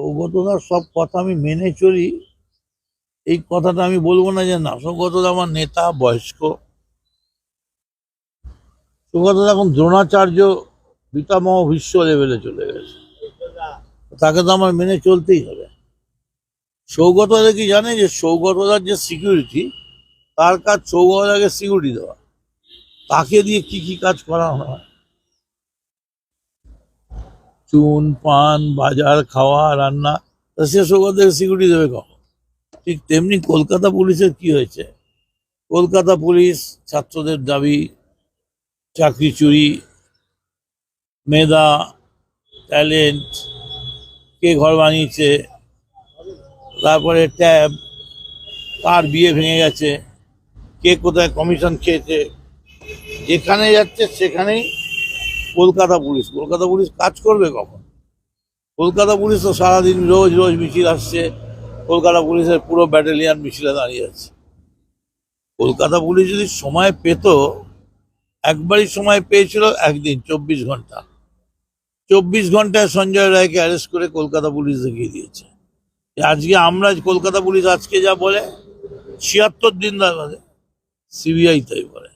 সৌগতদার সব কথা আমি মেনে চলি। এই কথাটা আমি বলব না যে না। সৌগতদা আমার নেতা, বয়স্ক। সৌগতদা এখন দ্রোণাচার্য পিতামহ বিশ্ব লেভেলে চলে গেছে। তাকে তো আমার মেনে চলতেই হবে। সৌগতদা কি জানে যে সৌগতদার যে সিকিউরিটি তার কাজ সৌগতদাকে সিকিউরিটি দেওয়া। তাকে দিয়ে কি কি কাজ করানো হয়? চুন, পান, বাজার, খাওয়া, রান্না তা সে সৌগতদাকে সিকিউরিটি দেবে কখন? ঠিক তেমনি কলকাতা পুলিশের কি হয়েছে? কলকাতা পুলিশ ছাত্রদের দাবি, চাকরি চুরি, মেধা ট্যালেন্ট কে ঘর বানিয়েছে, তারপরে ট্যাব, কার বিয়ে ভেঙে গেছে, কে কোথায় কমিশন খেয়েছে, যেখানে যাচ্ছে সেখানেই কলকাতা পুলিশ। কলকাতা পুলিশ কাজ করবে কখন? কলকাতা পুলিশ তো সারাদিন রোজ রোজ মিছিল আসছে। কলকাতা পুলিশের পুরো ব্যাটালিয়ান মিছিলে দাঁড়িয়ে আছে। কলকাতা পুলিশ যদি সময় পেত, একবারই সময় পেয়েছিল একদিন, চব্বিশ ঘণ্টা। চব্বিশ ঘন্টায় সঞ্জয় রায়কে অ্যারেস্ট করে কলকাতা পুলিশ দেখিয়ে দিয়েছে। আজকে আমরা কলকাতা পুলিশ আজকে যা বলে, ছিয়াত্তর দিন ধরে সিবিআই তাই বলে।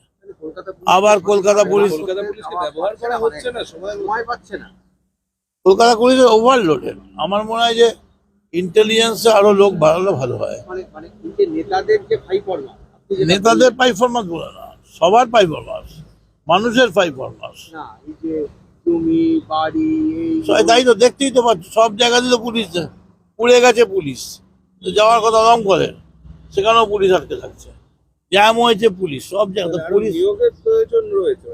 আবার কলকাতা পুলিশ কলকাতা পুলিশকে ব্যবহার করা হচ্ছে না সময় সময় পাচ্ছে না। কলকাতা পুলিশের ওভারলোডেড আমার মনে হয় যে ইন্টেলিজেন্সে আরও লোক বাড়ালে ভালো হয়। মানে মানে নেতাদের পারফরমেন্স বলে না সবার পারফরমেন্স মানুষের পারফরমেন্স বললেন না এই যে জমি বাড়ি এই তাই তো দেখতেই তো পাচ্ছ সব জায়গাতে তো পুলিশ। পুড়ে গেছে পুলিশ। যাওয়ার কথা রং করে সেখানেও পুলিশ আটকে থাকছে। জ্যাম হয়েছে পুলিশ সব জায়গাতে পুলিশ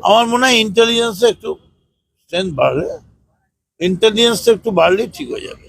আমার মনে হয় ইন্টেলিজেন্স একটু স্ট্রেংথ বাড়লে ইন্টেলিজেন্স একটু বাড়লেই ঠিক হয়ে যাবে।